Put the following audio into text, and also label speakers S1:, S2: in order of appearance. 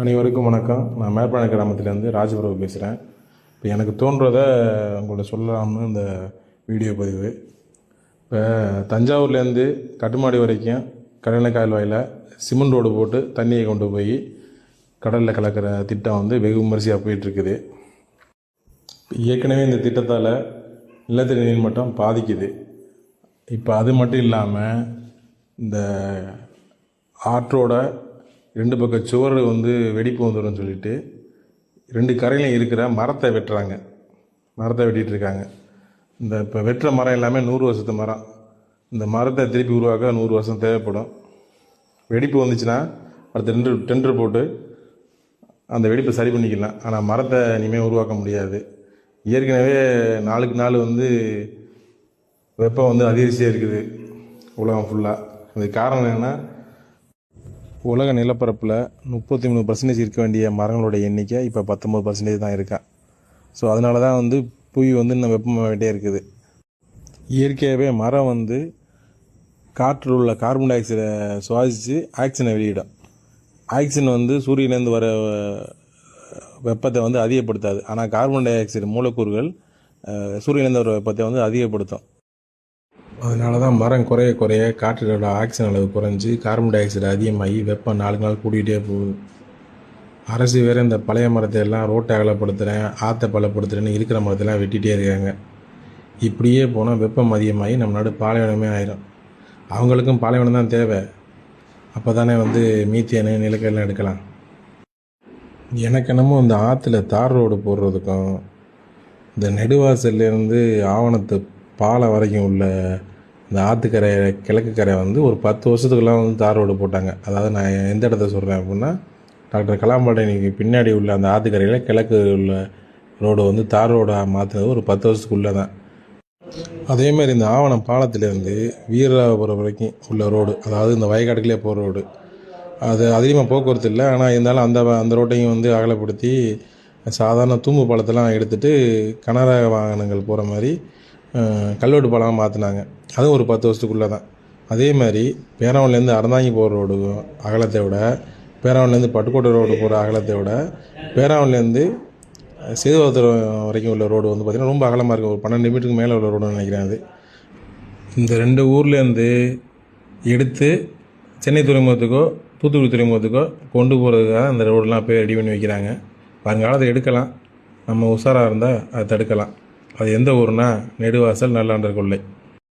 S1: அனைவருக்கும் வணக்கம். நான் மேற்பாளைய கிராமத்துலேருந்து ராஜபிரபு பேசுகிறேன் இப்போ எனக்கு தோன்றதை உங்கள்ட்ட சொல்லலாம்னு இந்த வீடியோ பதிவு. இப்போ தஞ்சாவூர்லேருந்து கட்டுமாடி வரைக்கும் கடலை கால்வாயில் சிமெண்ட் ரோடு போட்டு தண்ணியை கொண்டு போய் கடலில் கலக்கிற திட்டம் வந்து வெகு விமரிசையாக போயிட்டுருக்குது. ஏற்கனவே இந்த திட்டத்தால் நிலத்தடி நீர் மட்டம் பாதிக்குது. இப்போ அது மட்டும் இல்லாமல் இந்த ஆற்றோட ரெண்டு பக்கம் சுவர் வந்து வெடிப்பு வந்துடும் சொல்லிட்டு ரெண்டு கரையிலையும் இருக்கிற மரத்தை வெட்டுறாங்க. மரத்தை வெட்டிகிட்ருக்காங்க இந்த இப்போ வெட்டுற மரம் எல்லாமே நூறு வருஷத்து மரம். இந்த மரத்தை திருப்பி உருவாக்க நூறு வருஷம் தேவைப்படும். வெடிப்பு வந்துச்சுன்னா அடுத்த டெண்டர் டெண்டர் போட்டு அந்த வெடிப்பை சரி பண்ணிக்கலாம். ஆனால் மரத்தை இனிமேல் உருவாக்க முடியாது. ஏற்கனவே நாளுக்கு நாள் வந்து வெப்பம் வந்து அதிகரிச்சே இருக்குது உலகம் ஃபுல்லாக அதுக்கு காரணம் என்னென்னா உலக நிலப்பரப்பில் முப்பத்தி மூணு பர்சன்டேஜ் இருக்க வேண்டிய மரங்களோட எண்ணிக்கை இப்போ பத்தொம்பது பர்சன்டேஜ் தான் இருக்கா. ஸோ அதனால தான் வந்து புவி வந்து இன்னும் வெப்பமாகிட்டே இருக்குது. இயற்கையாகவே மரம் வந்து காற்றில் உள்ள கார்பன் டை ஆக்சைடை சுவாசித்து ஆக்சிஜனை வெளியிடும். ஆக்சிஜன் வந்து சூரியன்லேருந்து வர வெப்பத்தை வந்து அதிகப்படுத்தாது. ஆனால் கார்பன் டை ஆக்சைடு மூலக்கூறுகள் சூரியன்லேருந்து வர வெப்பத்தை வந்து அதிகப்படுத்தும். அதனால தான் மரம் குறைய குறைய காற்றோட ஆக்சிஜன் அளவு குறைஞ்சி கார்பன் டை ஆக்சைடு அதிகமாகி வெப்பம் நாலு நாள் கூட்டிகிட்டே போகுது. அரசு வேறு இந்த பழைய மரத்தை எல்லாம் ரோட்டை அகலப்படுத்துகிறேன் ஆற்றை பலப்படுத்துகிறேன்னு இருக்கிற மரத்தெல்லாம் வெட்டிகிட்டே இருக்காங்க. இப்படியே போனால் வெப்பம் அதிகமாகி நம்ம நாடு பாலைவனமே ஆயிரும். அவங்களுக்கும் பாலைவனம் தான் தேவை. அப்போ தானே வந்து மீத்தேனு நிலக்கடலாம் எடுக்கலாம். எனக்கு என்னமோ இந்த ஆற்றுல தார் ரோடு போடுறதுக்கும் இந்த நெடுவாசல்லேருந்து ஆவணத்து பாலை வரைக்கும் உள்ள இந்த ஆற்றுக்கரை கிழக்கு கரை வந்து ஒரு பத்து வருஷத்துக்குலாம் வந்து தார் ரோடு போட்டாங்க. அதாவது நான் எந்த இடத்த சொல்கிறேன் அப்படின்னா டாக்டர் கலாம்பாடினிக்கு பின்னாடி உள்ள அந்த ஆற்றுக்கரையில் கிழக்கு உள்ள ரோடு வந்து தார் ரோடாக மாற்றினது ஒரு பத்து வருஷத்துக்குள்ளே தான். அதேமாதிரி இந்த ஆவணம் பாலத்திலேருந்து வீரராபுரம் வரைக்கும் உள்ள ரோடு அதாவது இந்த வயக்காட்டுக்குள்ளே போகிற ரோடு. அது அதிகமாக போக்குவரத்து இல்லை. ஆனால் இருந்தாலும் அந்த அந்த ரோட்டையும் வந்து அகலப்படுத்தி சாதாரண தூம்பு பாலத்தெல்லாம் எடுத்துகிட்டு கனரக வாகனங்கள் போகிற மாதிரி கல்வெட்டு பாலமாக மாற்றினாங்க அதுவும் ஒரு பத்து வருஷத்துக்குள்ளே தான் அதே மாதிரி பேராவூர்லேருந்து அறந்தாங்கி போகிற ரோடு அகலத்தை விட பேராவூர்லேருந்து பட்டுக்கோட்டை ரோடு போகிற அகலத்தை விட பேராவூர்லேருந்து சேதுவாத்துறம் வரைக்கும் உள்ள ரோடு வந்து பார்த்திங்கன்னா ரொம்ப அகலமாக இருக்கும் ஒரு பன்னெண்டு மீட்டருக்கு மேலே உள்ள ரோடுன்னு நினைக்கிறேன் அது. இந்த ரெண்டு ஊர்லேருந்து எடுத்து சென்னை துறைமுகத்துக்கோ தூத்துக்குடி துறைமுகத்துக்கோ கொண்டு போகிறதுக்காக அந்த ரோடெலாம் போய் ரெடி பண்ணி வைக்கிறாங்க. வருங்காலத்தில் எடுக்கலாம். நம்ம உஷாராக இருந்தால் அதை தடுக்கலாம். அது எந்த ஊர்னா நெடுவாசல் நல்லாண்டர் கொள்ளை.